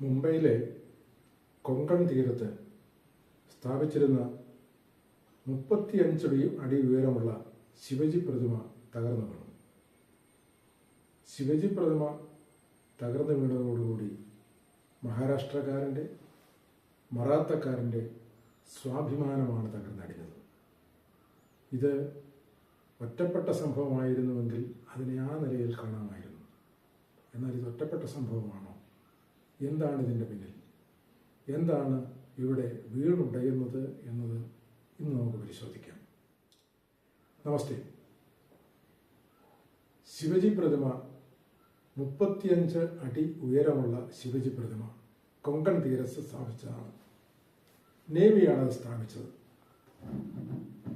മുംബൈയിലെ കൊങ്കൺ തീരത്ത് സ്ഥാപിച്ചിരുന്ന മുപ്പത്തിയഞ്ച് അടി അടി ഉയരമുള്ള ശിവജി പ്രതിമ തകർന്നു വീണു. ശിവജി പ്രതിമ തകർന്നു വീണതോടുകൂടി മഹാരാഷ്ട്രക്കാരന്റെ മറാത്തക്കാരന്റെ സ്വാഭിമാനമാണ് തകർന്നടിഞ്ഞത് ഇത് ഒറ്റപ്പെട്ട സംഭവമായിരുന്നുവെങ്കിൽ അതിനെ ആ നിലയിൽ കാണാമായിരുന്നു. എന്നാൽ ഇത് ഒറ്റപ്പെട്ട സംഭവമാണോ. എന്താണ് ഇതിന്റെ പിന്നിൽ? എന്താണ് ഇവിടെ വീണുടയുന്നത് എന്നത് ഇന്ന് നമുക്ക് പരിശോധിക്കാം. നമസ്തേ. ശിവജി പ്രതിമ മുപ്പത്തിയഞ്ച് അടി ഉയരമുള്ള ശിവജി പ്രതിമ കൊങ്കൺ തീരത്ത് സ്ഥാപിച്ചതാണ്. നേവിയാണ് അത് സ്ഥാപിച്ചത്.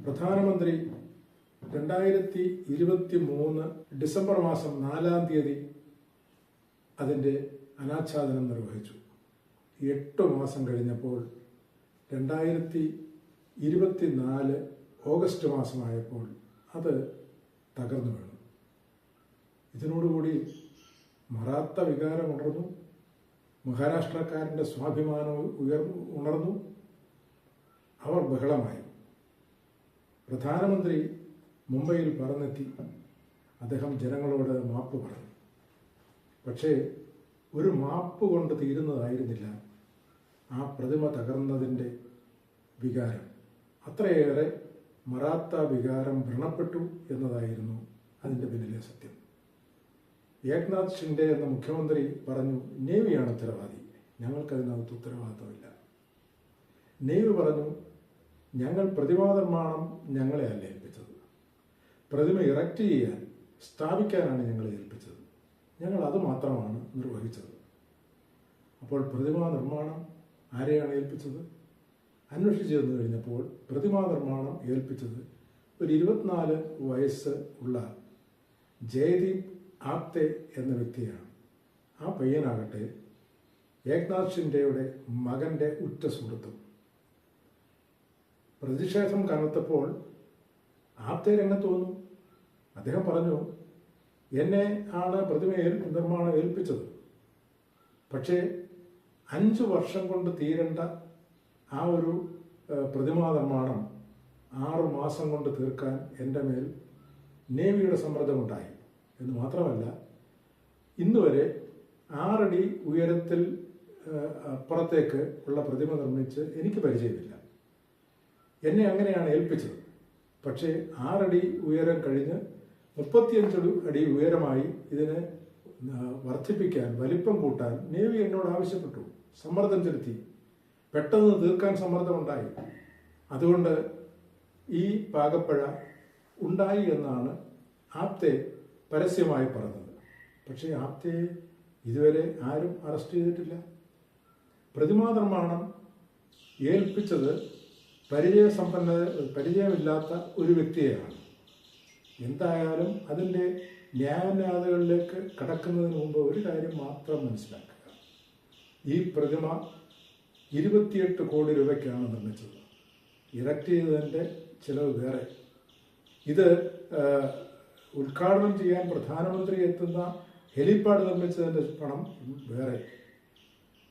പ്രധാനമന്ത്രി രണ്ടായിരത്തി ഇരുപത്തി മൂന്ന് ഡിസംബർ മാസം നാലാം തീയതി അതിന്റെ അനാച്ഛാദനം നിർവഹിച്ചു. എട്ട് മാസം കഴിഞ്ഞപ്പോൾ രണ്ടായിരത്തി ഇരുപത്തിനാല് ഓഗസ്റ്റ് മാസമായപ്പോൾ അത് തകർന്നു വീണു. ഇതിനോടുകൂടി മറാത്ത വികാരം ഉണർന്നു. മഹാരാഷ്ട്രക്കാരന്റെ സ്വാഭിമാനം ഉയർന്നു ഉണർന്നു. അവർ ബഹളമായി. പ്രധാനമന്ത്രി മുംബൈയിൽ പറന്നെത്തി. അദ്ദേഹം ജനങ്ങളോട് മാപ്പ് പറഞ്ഞു. പക്ഷേ ഒരു മാപ്പ് കൊണ്ട് തീരുന്നതായിരുന്നില്ല ആ പ്രതിമ തകർന്നതിന്റെ വികാരം. അത്രയേറെ മറാത്ത വികാരം വ്രണപ്പെട്ടു എന്നതായിരുന്നു അതിന്റെ പിന്നിലെ സത്യം. ഏക്നാഥ് ഷിൻഡെ എന്ന മുഖ്യമന്ത്രി പറഞ്ഞു നേവിയാണ് ഉത്തരവാദി. ഞങ്ങൾക്കതിനകത്ത് ഉത്തരവാദിത്തമില്ല നേവി പറഞ്ഞു ഞങ്ങൾ പ്രതിമാ നിർമ്മാണം ഞങ്ങളെ അല്ല ഏൽപ്പിച്ചത്? പ്രതിമ ഇറക്റ്റ് ചെയ്യാൻ സ്ഥാപിക്കാനാണ് ഞങ്ങളെ ഏൽപ്പിച്ചത്. ഞങ്ങൾ അത് മാത്രമാണ് നിർവഹിച്ചത്. അപ്പോൾ പ്രതിമാ നിർമ്മാണം ആരെയാണ് ഏൽപ്പിച്ചത്? അന്വേഷിച്ചു ചെന്ന് കഴിഞ്ഞപ്പോൾ പ്രതിമാ നിർമ്മാണം ഏൽപ്പിച്ചത് ഒരു ഇരുപത്തിനാല് വയസ്സ് ഉള്ള ജയദീപ് ആപ്തെ എന്ന വ്യക്തിയാണ്. ആ പയ്യനാകട്ടെ ഏക്നാഥ് ഷിൻഡെയുടെ മകന്റെ ഉറ്റ സുഹൃത്തും. പ്രതിഷേധം കനത്തപ്പോൾ ആപ്തെ രംഗത്ത് വന്നു. അദ്ദേഹം പറഞ്ഞു എന്നെ ആണ് പ്രതിമ നിർമ്മാണം ഏൽപ്പിച്ചത്. പക്ഷേ അഞ്ച് വർഷം കൊണ്ട് തീരേണ്ട ആ ഒരു പ്രതിമാ നിർമ്മാണം ആറു മാസം കൊണ്ട് തീർക്കാൻ എന്റെ മേൽ നേവിയുടെ സമ്മർദ്ദമുണ്ടായി. എന്ന് മാത്രമല്ല ഇന്നുവരെ ആറടി ഉയരത്തിൽ അപ്പുറത്തേക്ക് ഉള്ള പ്രതിമ നിർമ്മിച്ച് എനിക്ക് പരിചയമില്ല. എന്നെ അങ്ങനെയാണ് ഏൽപ്പിച്ചത്. പക്ഷേ ആറടി ഉയരം കഴിഞ്ഞ് മുപ്പത്തിയഞ്ച് അടി ഉയരമായി ഇതിനെ വർദ്ധിപ്പിക്കാൻ വലിപ്പം കൂട്ടാൻ നേവി എന്നോട് ആവശ്യപ്പെട്ടു. സമ്മർദ്ദം ചെലുത്തി. പെട്ടെന്ന് തീർക്കാൻ സമ്മർദ്ദമുണ്ടായി. അതുകൊണ്ട് ഈ പാകപ്പഴ ഉണ്ടായി എന്നാണ് ആപ്തെ പരസ്യമായി പറഞ്ഞത്. പക്ഷേ ആപ്തയെ ഇതുവരെ ആരും അറസ്റ്റ് ചെയ്തിട്ടില്ല. പ്രതിമാ നിർമ്മാണം ഏൽപ്പിച്ചത് പരിചയസമ്പന്ന പരിചയമില്ലാത്ത ഒരു വ്യക്തിയെയാണ്. എന്തായാലും അതിന്റെ ന്യായന്യായതകളിലേക്ക് കടക്കുന്നതിന് മുമ്പ് ഒരു കാര്യം മാത്രം മനസ്സിലാക്കുക. ഈ പ്രതിമ ഇരുപത്തിയെട്ട് കോടി രൂപയ്ക്കാണ് നിർമ്മിച്ചത്. ഇറക്റ്റ് ചെയ്തതിന്റെ ചിലവ് വേറെ. ഇത് ഉദ്ഘാടനം ചെയ്യാൻ പ്രധാനമന്ത്രി എത്തുന്ന ഹെലിപ്പാഡ് നിർമ്മിച്ചതിന്റെ പണം വേറെ.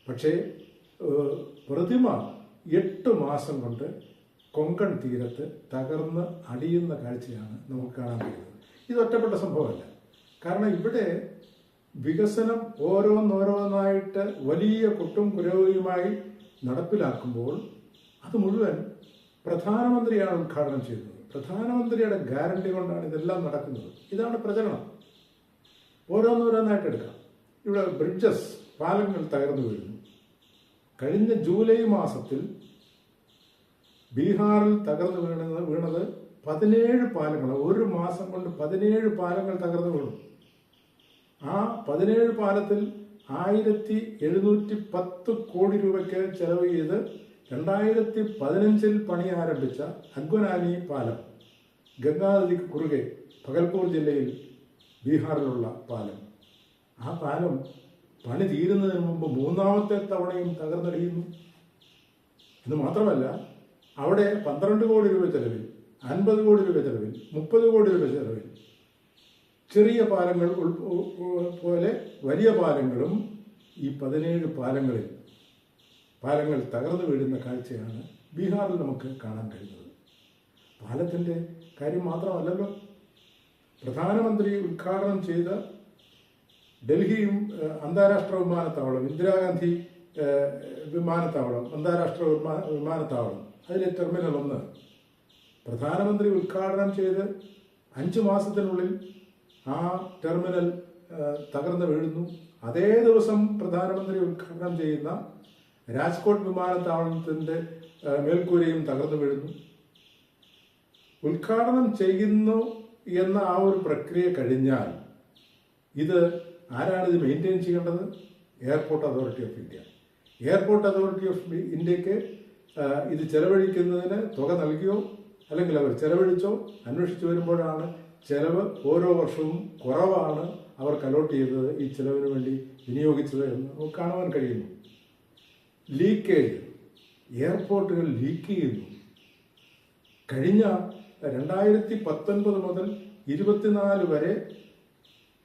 പക്ഷേ പ്രതിമ എട്ട് മാസം കൊണ്ട് കൊങ്കൺ തീരത്ത് തകർന്ന് അടിയുന്ന കാഴ്ചയാണ് നമുക്ക് കാണാൻ കഴിയുന്നത്. ഇത് ഒറ്റപ്പെട്ട സംഭവമല്ല. കാരണം ഇവിടെ വികസനം ഓരോന്നോരോന്നായിട്ട് വലിയ കുട്ടും കുരവുമായി നടപ്പിലാക്കുമ്പോൾ അത് മുഴുവൻ പ്രധാനമന്ത്രിയാണ് ഉദ്ഘാടനം ചെയ്യുന്നത്. പ്രധാനമന്ത്രിയുടെ ഗ്യാരണ്ടി കൊണ്ടാണ് ഇതെല്ലാം നടക്കുന്നത്. ഇതാണ് പ്രചരണം. ഓരോന്നോരോന്നായിട്ട് എടുക്കാം. ഇവിടെ ബ്രിഡ്ജസ് പാലങ്ങൾ തകർന്നു വീഴുന്നു. കഴിഞ്ഞ ജൂലൈ മാസത്തിൽ ബീഹാറിൽ തകർന്നു വീണത് വീണത് പതിനേഴ് പാലങ്ങൾ ഒരു മാസം കൊണ്ട് പതിനേഴ് പാലങ്ങൾ തകർന്നു വീണു. ആ പതിനേഴ് പാലത്തിൽ ആയിരത്തി എഴുന്നൂറ്റി പത്ത് കോടി രൂപയ്ക്ക് ചെലവ് ചെയ്ത് രണ്ടായിരത്തി പതിനഞ്ചിൽ പണി ആരംഭിച്ച അഗ്വനാനി പാലം ഗംഗാനദിക്ക് കുറുകെ പകൽപൂർ ജില്ലയിൽ ബീഹാറിലുള്ള പാലം. ആ പാലം പണി തീരുന്നതിന് മുമ്പ് മൂന്നാമത്തെ തവണയും തകർന്നടിയുന്നു. ഇത് മാത്രമല്ല അവിടെ പന്ത്രണ്ട് കോടി രൂപ ചെലവിൽ അൻപത് കോടി രൂപ ചെലവിൽ മുപ്പത് കോടി രൂപ ചെലവിൽ ചെറിയ പാലങ്ങൾ പോലെ വലിയ പാലങ്ങളും ഈ പതിനേഴ് പാലങ്ങളിൽ പാലങ്ങൾ തകർന്നു വീഴുന്ന കാഴ്ചയാണ് ബീഹാറിൽ നമുക്ക് കാണാൻ കഴിയുന്നത്. പാലത്തിന്റെ കാര്യം മാത്രമല്ലല്ലോ. പ്രധാനമന്ത്രി ഉദ്ഘാടനം ചെയ്ത ഡൽഹിയും അന്താരാഷ്ട്ര വിമാനത്താവളം ഇന്ദിരാഗാന്ധി വിമാനത്താവളം അന്താരാഷ്ട്ര വിമാന വിമാനത്താവളം അതിലെ ടെർമിനൽ ഒന്ന്. പ്രധാനമന്ത്രി ഉദ്ഘാടനം ചെയ്ത് അഞ്ച് മാസത്തിനുള്ളിൽ ആ ടെർമിനൽ തകർന്നു വീഴുന്നു. അതേ ദിവസം പ്രധാനമന്ത്രി ഉദ്ഘാടനം ചെയ്യുന്ന രാജ്കോട്ട് വിമാനത്താവളത്തിന്റെ മേൽക്കൂരയും തകർന്നു വീഴുന്നു. ഉദ്ഘാടനം ചെയ്യുന്നു എന്ന ആ ഒരു പ്രക്രിയ കഴിഞ്ഞാൽ ഇത് ആരാണ് ഇത് മെയിന്റെയിൻ ചെയ്യേണ്ടത്? Airport authority of India airport authority of ഇന്ത്യയ്ക്ക് ഇത് ചെലവഴിക്കുന്നതിന് തുക നൽകിയോ? അല്ലെങ്കിൽ അവർ ചെലവഴിച്ചോ? അന്വേഷിച്ചു വരുമ്പോഴാണ് ചെലവ് ഓരോ വർഷവും കുറവാണ് അവർ കലോട്ട് ചെയ്തത് ഈ ചെലവിന് വേണ്ടി വിനിയോഗിച്ചത് എന്ന് നമുക്ക് കാണുവാൻ കഴിയുന്നു. ലീക്കേജ് എയർപോർട്ടുകൾ ലീക്ക് ചെയ്യുന്നു. കഴിഞ്ഞ രണ്ടായിരത്തി പത്തൊൻപത് മുതൽ ഇരുപത്തിനാല് വരെ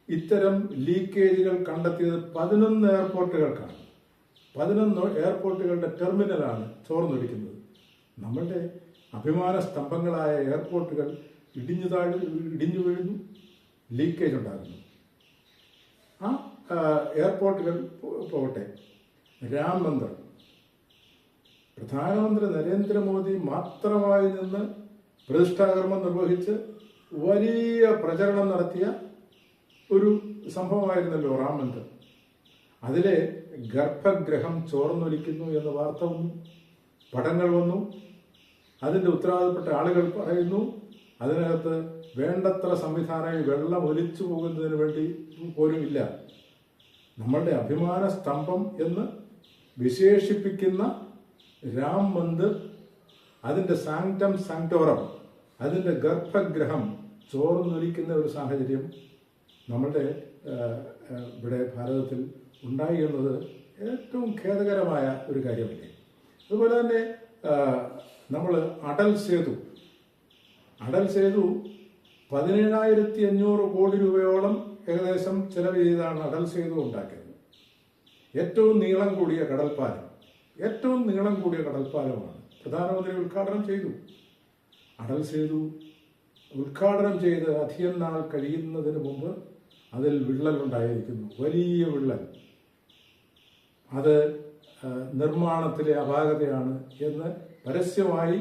ഇത്തരം ലീക്കേജുകൾ കണ്ടെത്തിയത് പതിനൊന്ന് എയർപോർട്ടുകൾക്കാണ് പതിനൊന്ന് എയർപോർട്ടുകളുടെ ടെർമിനലാണ് ചോർന്നൊലിക്കുന്നത് നമ്മളുടെ അഭിമാന സ്തംഭങ്ങളായ എയർപോർട്ടുകൾ ഇടിഞ്ഞു താഴ് ഇടിഞ്ഞു വീഴുന്നു ലീക്കേജ് ഉണ്ടാകുന്നു. ആ എയർപോർട്ടുകൾ പോകട്ടെ. രാം മന്ദിർ പ്രധാനമന്ത്രി നരേന്ദ്രമോദി മാത്രമായി നിന്ന് പ്രതിഷ്ഠാകർമ്മം നിർവഹിച്ച് വലിയ പ്രചരണം നടത്തിയ ഒരു സംഭവമായിരുന്നല്ലോ റാം മന്ദിർ അതിലെ ഗർഭഗ്രഹം ചോർന്നൊലിക്കുന്നു എന്ന വാർത്ത വന്നു പടങ്ങൾ വന്നു. അതിന്റെ ഉത്തരവാദപ്പെട്ട ആളുകൾ പറയുന്നു അതിനകത്ത് വേണ്ടത്ര സംവിധാനങ്ങൾ വെള്ളം ഒലിച്ചു പോകുന്നതിന് വേണ്ടി പോലും ഇല്ല. നമ്മളുടെ അഭിമാന സ്തംഭം എന്ന് വിശേഷിപ്പിക്കുന്ന രാം മന്ദിർ അതിന്റെ സാങ്ക്ടം സാങ്ക്ടോറം അതിന്റെ ഗർഭഗ്രഹം ചോർന്നൊലിക്കുന്ന ഒരു സാഹചര്യം നമ്മളുടെ ഇവിടെ ഭാരതത്തിൽ ഉണ്ടായി എന്നത് ഏറ്റവും ഖേദകരമായ ഒരു കാര്യമല്ലേ? അതുപോലെ തന്നെ നമ്മൾ അടൽ സേതു അടൽ സേതു പതിനേഴായിരത്തി അഞ്ഞൂറ് കോടി രൂപയോളം ഏകദേശം ചെലവ് ചെയ്താണ് അടൽ സേതു ഉണ്ടാക്കിയത്. ഏറ്റവും നീളം കൂടിയ കടൽപ്പാലം ഏറ്റവും നീളം കൂടിയ കടൽപ്പാലമാണ് പ്രധാനമന്ത്രി ഉദ്ഘാടനം ചെയ്തു. അടൽ സേതു ഉദ്ഘാടനം ചെയ്ത് അധികം നാൾ കഴിയുന്നതിന് മുമ്പ് അതിൽ വിള്ളൽ ഉണ്ടായിരിക്കുന്നു വലിയ വിള്ളൽ. അത് നിർമ്മാണത്തിലെ അപാകതയാണ് എന്ന് പരസ്യമായി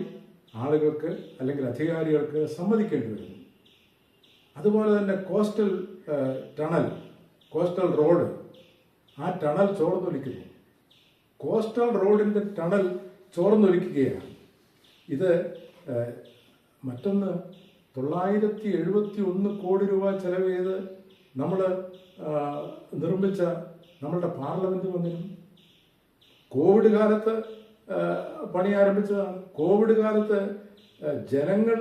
ആളുകൾക്ക് അല്ലെങ്കിൽ അധികാരികൾക്ക് സമ്മതിക്കേണ്ടി വരുന്നു. അതുപോലെ തന്നെ കോസ്റ്റൽ ടണൽ കോസ്റ്റൽ റോഡ് ആ ടണൽ ചോർന്നൊലിക്കുന്നു. കോസ്റ്റൽ റോഡിന്റെ ടണൽ ചോർന്നൊലിക്കുകയാണ്. ഇത് മറ്റൊന്ന് തൊള്ളായിരത്തി എഴുപത്തി ഒന്ന് കോടി രൂപ ചെലവ് ചെയ്ത് നമ്മൾ നിർമ്മിച്ച നമ്മളുടെ പാർലമെന്റ് മന്ദിരം കോവിഡ് കാലത്ത് പണി ആരംഭിച്ചതാണ്. കോവിഡ് കാലത്ത് ജനങ്ങൾ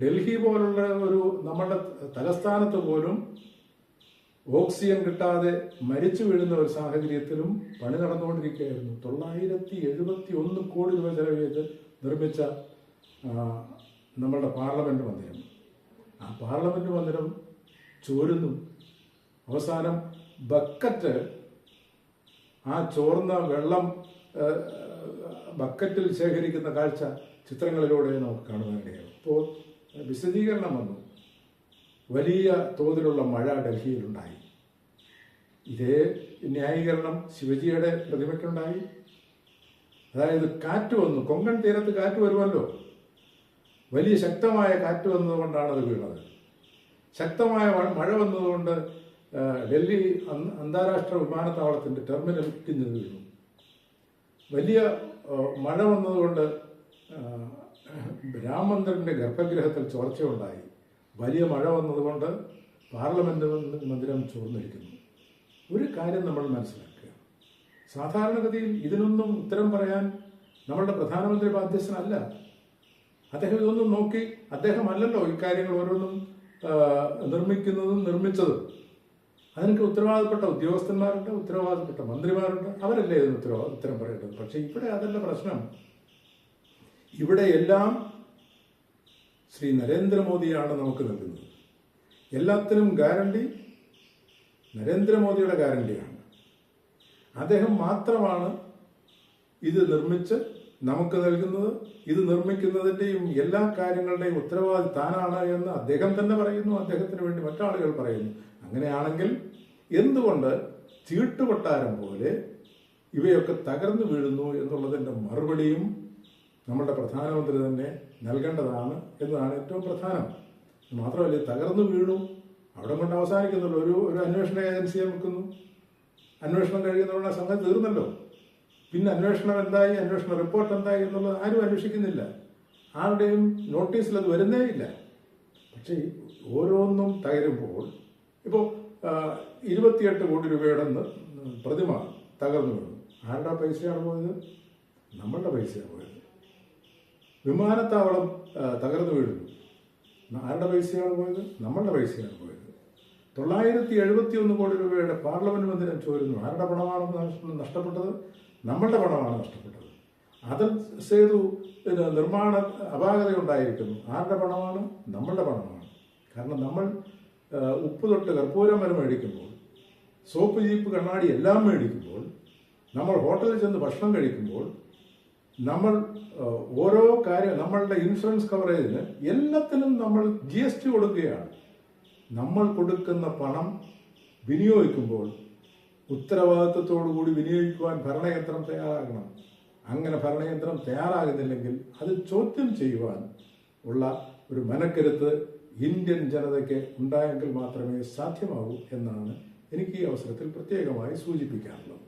ഡൽഹി പോലുള്ള ഒരു നമ്മുടെ തലസ്ഥാനത്ത് പോലും ഓക്സിജൻ കിട്ടാതെ മരിച്ചു വീഴുന്ന ഒരു സാഹചര്യത്തിലും പണി നടന്നുകൊണ്ടിരിക്കുകയായിരുന്നു. തൊള്ളായിരത്തി എഴുപത്തി ഒന്ന് കോടി രൂപ ചെലവ് ചെയ്ത് നിർമ്മിച്ച നമ്മളുടെ പാർലമെന്റ് മന്ദിരം. ആ പാർലമെന്റ് മന്ദിരം ചോരുന്നു. അവസാനം ബക്കറ്റ് ആ ചോർന്ന വെള്ളം ബക്കറ്റിൽ ശേഖരിക്കുന്ന കാഴ്ച ചിത്രങ്ങളിലൂടെ നമുക്ക് കാണുവാനിടയാകും അപ്പോൾ വിശദീകരണം വന്നു. വലിയ തോതിലുള്ള മഴ ഡൽഹിയിലുണ്ടായി. ഇതേ ന്യായീകരണം ശിവജിയുടെ പ്രതിമയ്ക്കുണ്ടായി. അതായത് കാറ്റ് വന്നു. കൊങ്കൺ തീരത്ത് കാറ്റ് വരുമല്ലോ. വലിയ ശക്തമായ കാറ്റ് വന്നതുകൊണ്ടാണ് അത് വീണത്. ശക്തമായ മഴ- വന്നതുകൊണ്ട് ഡൽഹി അന്താരാഷ്ട്ര വിമാനത്താവളത്തിന്റെ ടെർമിനൽ വീണു. വലിയ മഴ വന്നതുകൊണ്ട് ആ, രാം മന്ദിറിന്റെ ഗർഭഗൃഹത്തിൽ ചോർച്ചയുണ്ടായി. വലിയ മഴ വന്നതുകൊണ്ട് പാർലമെന്റ് മന്ദിരം ചോർന്നിരിക്കുന്നു. ഒരു കാര്യം നമ്മൾ മനസ്സിലാക്കുക. സാധാരണഗതിയിൽ ഇതിനൊന്നും ഉത്തരം പറയാൻ നമ്മളുടെ പ്രധാനമന്ത്രി ബാധ്യസ്ഥനല്ല. അദ്ദേഹം ഇതൊന്നും നോക്കി അദ്ദേഹമല്ലല്ലോ ഇക്കാര്യങ്ങൾ ഓരോന്നും നിർമ്മിക്കുന്നതും നിർമ്മിച്ചതും. അതിനൊക്കെ ഉത്തരവാദപ്പെട്ട ഉദ്യോഗസ്ഥന്മാരുണ്ട് ഉത്തരവാദപ്പെട്ട മന്ത്രിമാരുണ്ട്. അവരല്ലേ ഇതിന് ഉത്തരവാ ഉത്തരം പറയേണ്ടത്? പക്ഷെ ഇവിടെ അതല്ല പ്രശ്നം. ഇവിടെ എല്ലാം ശ്രീ നരേന്ദ്രമോദിയാണ് നമുക്ക് നൽകുന്നത്. എല്ലാത്തിനും ഗ്യാരണ്ടി നരേന്ദ്രമോദിയുടെ ഗ്യാരണ്ടിയാണ് അദ്ദേഹം മാത്രമാണ് ഇത് നിർമ്മിച്ച് നമുക്ക് നൽകുന്നത്. ഇത് നിർമ്മിക്കുന്നതിന്റെയും എല്ലാ കാര്യങ്ങളുടെയും ഉത്തരവാദി താനാണ് എന്ന് അദ്ദേഹം തന്നെ പറയുന്നു. അദ്ദേഹത്തിന് വേണ്ടി മറ്റാളുകൾ പറയുന്നു. അങ്ങനെയാണെങ്കിൽ എന്തുകൊണ്ട് ചീട്ടുകൊട്ടാരം പോലെ ഇവയൊക്കെ തകർന്നു വീഴുന്നു എന്നുള്ളതിന്റെ മറുപടിയും നമ്മുടെ പ്രധാനമന്ത്രി തന്നെ നൽകേണ്ടതാണ് എന്നതാണ് ഏറ്റവും പ്രധാനം. മാത്രമല്ല തകർന്നു വീണു. അവിടെ കൊണ്ട് അവസാനിക്കുന്നുള്ളൂ. ഒരു ഒരു അന്വേഷണ ഏജൻസിയെ വെക്കുന്നു. അന്വേഷണം കഴിയുന്നവരുടെ സംഘം തീർന്നല്ലോ. പിന്നെ അന്വേഷണം എന്തായി? അന്വേഷണ റിപ്പോർട്ട് എന്തായി എന്നുള്ളത് ആരും അന്വേഷിക്കുന്നില്ല. ആരുടെയും നോട്ടീസിൽ അത് വരുന്നേ ഇല്ല. പക്ഷേ ഓരോന്നും തകരുമ്പോൾ ഇപ്പോൾ ഇരുപത്തിയെട്ട് കോടി രൂപയുടെ പ്രതിമ തകർന്നു വീണു. ആരുടെ പൈസയാണ് പോയത്? നമ്മളുടെ പൈസയാണ് പോയത്. വിമാനത്താവളം തകർന്നു വീഴുന്നു. ആരുടെ പൈസയാണ് പോയത്? നമ്മളുടെ പൈസയാണ് പോയത്. തൊള്ളായിരത്തി എഴുപത്തി ഒന്ന് കോടി രൂപയുടെ പാർലമെന്റ് മന്ദിരം ചോരുന്നു. ആരുടെ പണമാണ് നഷ്ടപ്പെട്ടത്? നമ്മളുടെ പണമാണ് നഷ്ടപ്പെട്ടത്. അതൽ സേതു നിർമ്മാണ അപാകത ഉണ്ടായിരിക്കുന്നു ആരുടെ പണമാണ്? നമ്മളുടെ പണമാണ്. കാരണം നമ്മൾ ഉപ്പ് തൊട്ട് കർപ്പൂരം വരെ മേടിക്കുമ്പോൾ സോപ്പ് ജീപ്പ് കണ്ണാടി എല്ലാം മേടിക്കുമ്പോൾ നമ്മൾ ഹോട്ടലിൽ ചെന്ന് ഭക്ഷണം കഴിക്കുമ്പോൾ നമ്മൾ ഓരോ കാര്യം നമ്മളുടെ ഇൻഷുറൻസ് കവറേജിന് എല്ലാത്തിനും നമ്മൾ ജി എസ് ടി കൊടുക്കുകയാണ്. നമ്മൾ കൊടുക്കുന്ന പണം വിനിയോഗിക്കുമ്പോൾ ഉത്തരവാദിത്വത്തോടു കൂടി വിനിയോഗിക്കുവാൻ ഭരണയന്ത്രം തയ്യാറാകണം. അങ്ങനെ ഭരണയന്ത്രം തയ്യാറാകുന്നില്ലെങ്കിൽ അത് ചോദ്യം ചെയ്യുവാൻ ഉള്ള ഒരു മനക്കരുത്ത് ഇന്ത്യൻ ജനതയ്ക്ക് ഉണ്ടായെങ്കിൽ മാത്രമേ സാധ്യമാകൂ എന്നാണ് എനിക്ക് ഈ അവസരത്തിൽ പ്രത്യേകമായി സൂചിപ്പിക്കാനുള്ളത്.